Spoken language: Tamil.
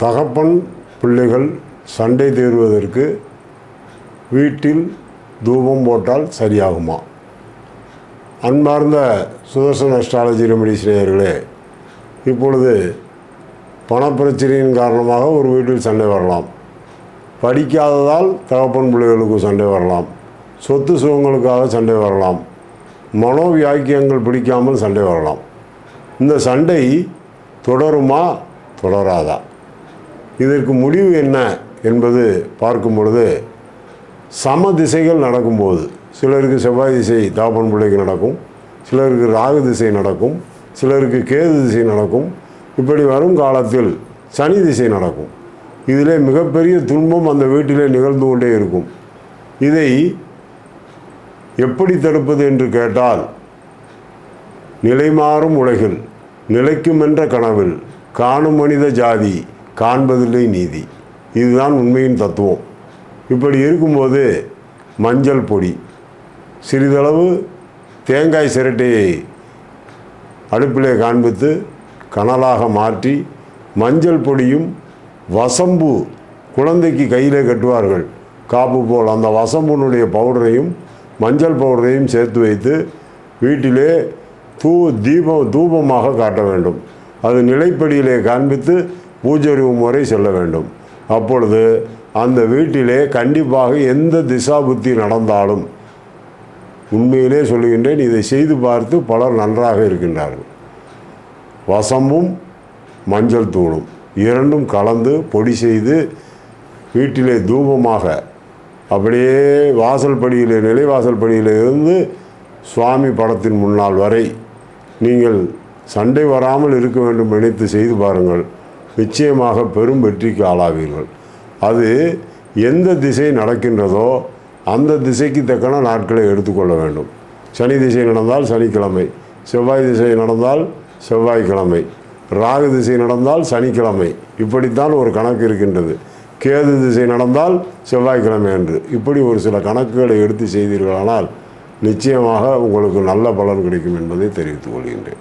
தகப்பன் பிள்ளைகள் சண்டை தீர்வதற்கு வீட்டில் தூபம் போட்டால் சரியாகுமா? அன்பார்ந்த சுதர்சன் அஸ்ட்ராலஜி ரெமடிஸ் நேயர்களே இப்பொழுது பணப்பிரச்சனையின் காரணமாக ஒரு வீட்டில் சண்டை வரலாம். படிக்காததால் தகப்பன் பிள்ளைகளுக்கு சண்டை வரலாம். சொத்து சுகங்களுக்காக சண்டை வரலாம். மனோவியாக்கியங்கள் பிடிக்காமல் சண்டை வரலாம். இந்த சண்டை தொடருமா? தொடராதா? இதற்கு முடிவு என்ன என்பது பார்க்கும் பொழுது சம திசைகள் நடக்கும்போது சிலருக்கு செவ்வாய் திசை தாபன் பிள்ளைக்கு நடக்கும் சிலருக்கு ராகு திசை நடக்கும் சிலருக்கு கேது திசை நடக்கும் இப்படி வரும் காலத்தில் சனி திசை நடக்கும். இதிலே மிகப்பெரிய துன்பம் அந்த வீட்டிலே நிகழ்ந்து கொண்டே இருக்கும். இதை எப்படி தடுப்பது என்று கேட்டால் நிலைமாறும் உலகில் நிலைக்குமென்ற கனவில் காணும் மனித ஜாதி காண்பதில்லை நீதி. இதுதான் உண்மையின் தத்துவம். இப்படி இருக்கும்போது மஞ்சள் பொடி சிறிதளவு தேங்காய் சிரட்டையை அடுப்பிலே காண்பித்து கனலாக மாற்றி மஞ்சள் பொடியும் வசம்பு குழந்தைக்கு கையிலே கட்டுவார்கள். காப்பு போல் அந்த வசம்புனுடைய பவுடரையும் மஞ்சள் பவுடரையும் சேர்த்து வைத்து வீட்டிலே தூ தீபம் தூபமாக காட்ட வேண்டும். அது நிலைப்படியிலே காண்பித்து பூஜை ரூம் வரை செல்ல வேண்டும். அப்பொழுது அந்த வீட்டிலே கண்டிப்பாக எந்த திசா புத்தி நடந்தாலும் உண்மையிலே சொல்லுகின்றேன் இதை செய்து பார்த்து பலர் நன்றாக இருக்கின்றார்கள். வசமும் மஞ்சள் தூளும் இரண்டும் கலந்து பொடி செய்து வீட்டிலே தூபமாக அப்படியே வாசல் படியிலே நிலைவாசல் படியிலே இருந்து சுவாமி படத்தின் முன்னால் வரை நீங்கள் சண்டை வராமல் இருக்க வேண்டும் நினைத்து செய்து பாருங்கள். நிச்சயமாக பெரும் வெற்றிக்கு ஆளாவீர்கள். அது எந்த திசை நடக்கின்றதோ அந்த திசைக்கு தக்கன நாட்களை எடுத்துக்கொள்ள வேண்டும். சனி திசை நடந்தால் சனிக்கிழமை செவ்வாய் திசை நடந்தால் செவ்வாய்க்கிழமை ராகு திசை நடந்தால் சனிக்கிழமை. இப்படித்தான் ஒரு கணக்கு இருக்கின்றது. கேது திசை நடந்தால் செவ்வாய்க்கிழமை என்று இப்படி ஒரு சில கணக்குகளை எடுத்து செய்தீர்களானால் நிச்சயமாக உங்களுக்கு நல்ல பலன் கிடைக்கும் என்பதை தெரிவித்துக் கொள்கின்றேன்.